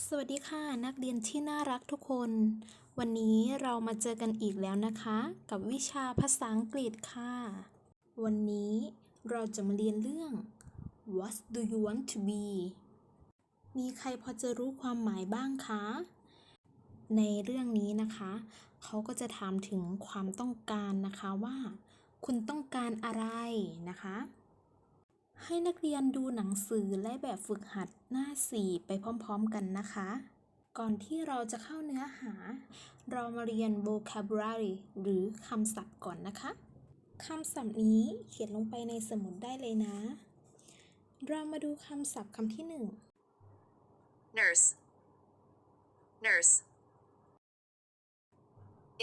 สวัสดีค่ะนักเรียนที่น่ารักทุกคน วันนี้เรามาเจอกันอีกแล้วนะคะ กับวิชาภาษาอังกฤษค่ะ วันนี้เราจะมาเรียนเรื่อง What do you want to be มีใครพอจะรู้ความหมายบ้างคะ ในเรื่องนี้นะคะ เขาก็จะถามถึงความต้องการนะคะว่า คุณต้องการอะไรนะคะ ให้นักเรียนดูหนังสือและแบบฝึกหัดหน้า 4 ไปพร้อมๆกันนะคะ ก่อนที่เราจะเข้าเนื้อหา เรามาเรียน vocabulary หรือคำศัพท์ก่อนนะคะ คำศัพท์นี้เขียนลงไปในสมุดได้เลยนะ เรามาดูคำศัพท์คำที่หนึ่ง nurse nurse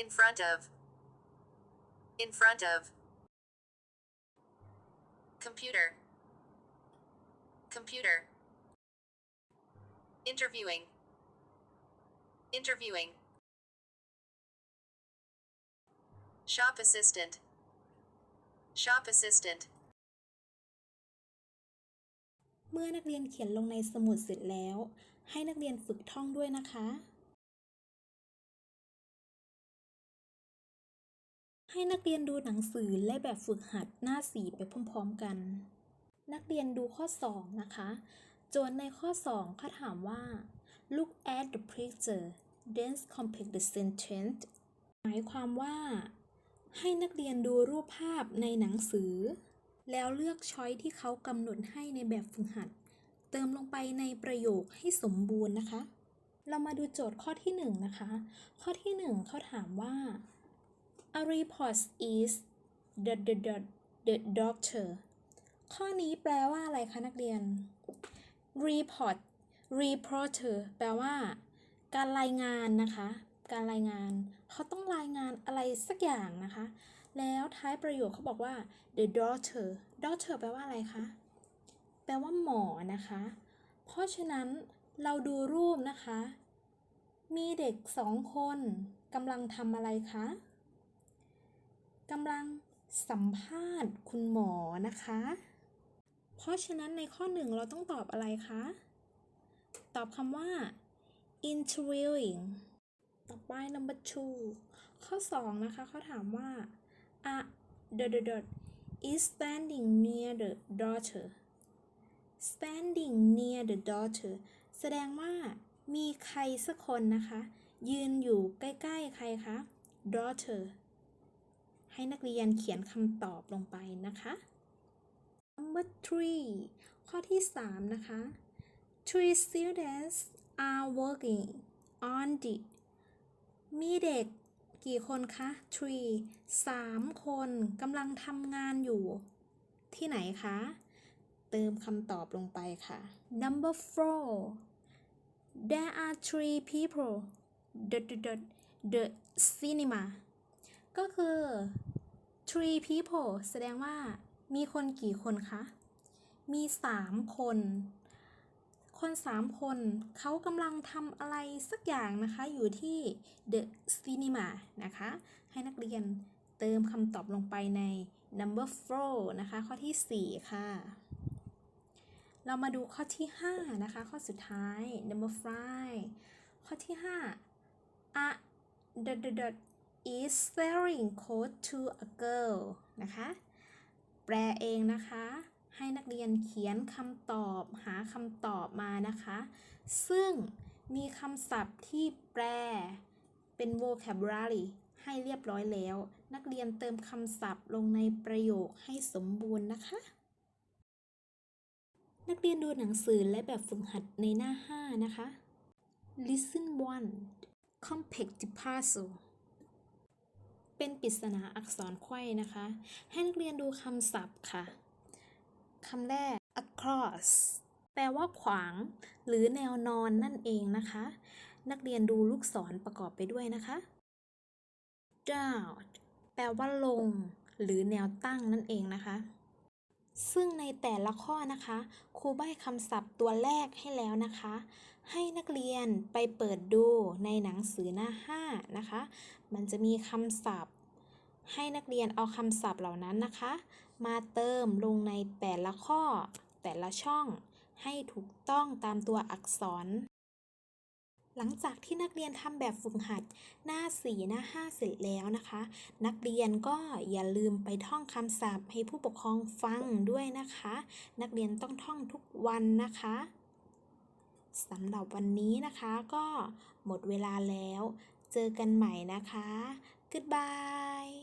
in front of in front of computer computer interviewing interviewing shop assistant shop assistant เมื่อนักเรียนเขียนลงในสมุดเสร็จแล้ว ให้นักเรียนฝึกท่องด้วยนะคะ ให้นักเรียนดูหนังสือและแบบฝึกหัดหน้าสีไปพร้อมๆกัน นักเรียนดูข้อ 2 นะคะ โจทย์ในข้อ 2เขาถามว่า look at the picture then complete the sentence หมายความว่า ให้นักเรียนดูรูปภาพในหนังสือ แล้วเลือกช้อยที่เขากำหนดให้ในแบบฝึกหัด เติมลงไปในประโยคให้สมบูรณ์นะคะ เรามาดูโจทย์ข้อที่ 1 นะคะ ข้อที่ 1เขาถามว่า a report is the the the the doctor ข้อนี้แปลว่าอะไรคะนักเรียน report reporter แปลว่า การรายงานนะคะ การรายงาน เขาต้องรายงานอะไรสักอย่างนะคะ แล้วท้ายประโยคเขาบอกว่า the doctor doctor แปลว่าอะไรคะ แปลว่าหมอนะคะ เพราะฉะนั้นเราดูรูปนะคะ มีเด็กสองคนกำลังทำอะไรคะกำลังสัมภาษณ์คุณหมอนะคะ เพราะฉะนั้นในข้อหนึ่งเราต้องตอบอะไรคะ ตอบคำว่า interviewing ต่อไป number two ข้อ 2 นะคะเขาถามว่า a the the the is standing near the daughter standing near the daughter แสดงว่ามีใครสักคนนะคะ ยืนอยู่ใกล้ ๆ ใครคะ daughter ให้นักเรียนเขียนคำตอบลงไปนะคะ number three ข้อที่ 3 นะคะ three students are working on the มีเด็กกี่คนคะ three สามคนกำลังทำงานอยู่ ที่ไหนคะ เติมคำตอบลงไปค่ะ number four there are three people the the the the cinema ก็คือ three people แสดงว่า มีคนกี่คนคะ มีสามคน คนสามคนเขากำลังทำอะไรสักอย่างนะคะ อยู่ที่ The Cinema นะคะ ให้นักเรียนเติมคำตอบลงไปใน number four นะคะ ข้อที่ 4 ค่ะ เรามาดูข้อที่ 5 นะคะ ข้อสุดท้าย number five ข้อที่ 5 a the the the is selling coat to a girl นะคะ แปลเองนะคะ ให้นักเรียนเขียนคำตอบหาคำตอบมานะคะ ซึ่งมีคำศัพท์ที่แปลเป็น vocabulary ให้เรียบร้อยแล้ว นักเรียนเติมคำศัพท์ลงในประโยคให้สมบูรณ์นะคะ นักเรียนดูหนังสือและแบบฝึกหัดในหน้า 5 นะคะ Listen 1 Compact Puzzle เป็นปริศนาอักษรไขว้นะคะ ให้นักเรียนดูคำศัพท์ค่ะคำแรก across แปลว่าขวาง หรือแนวนอนนั่นเองนะคะ นักเรียนดูลูกศรประกอบไปด้วยนะคะ down แปลว่าลง หรือแนวตั้งนั่นเองนะคะ ซึ่งในแต่ละข้อนะคะครูใบ้คำศัพท์ตัวแรกให้แล้วนะคะ ให้นักเรียนไปเปิดดูในหนังสือหน้า 5 นะคะ มันจะมีคำศัพท์ ให้นักเรียนเอาคำศัพท์เหล่านั้นนะคะ มาเติมลงในแต่ละข้อแต่ละช่อง ให้ถูกต้องตามตัวอักษร หลังจากที่นักเรียนทำแบบฝึกหัดหน้า4หน้า 5 เสร็จแล้วนะคะ นักเรียนก็อย่าลืมไปท่องคำศัพท์ให้ผู้ปกครองฟังด้วยนะคะ นักเรียนต้องท่องทุกวันนะคะสำหรับวันนี้นะคะก็หมดเวลาแล้ว เจอกันใหม่นะคะ Goodbye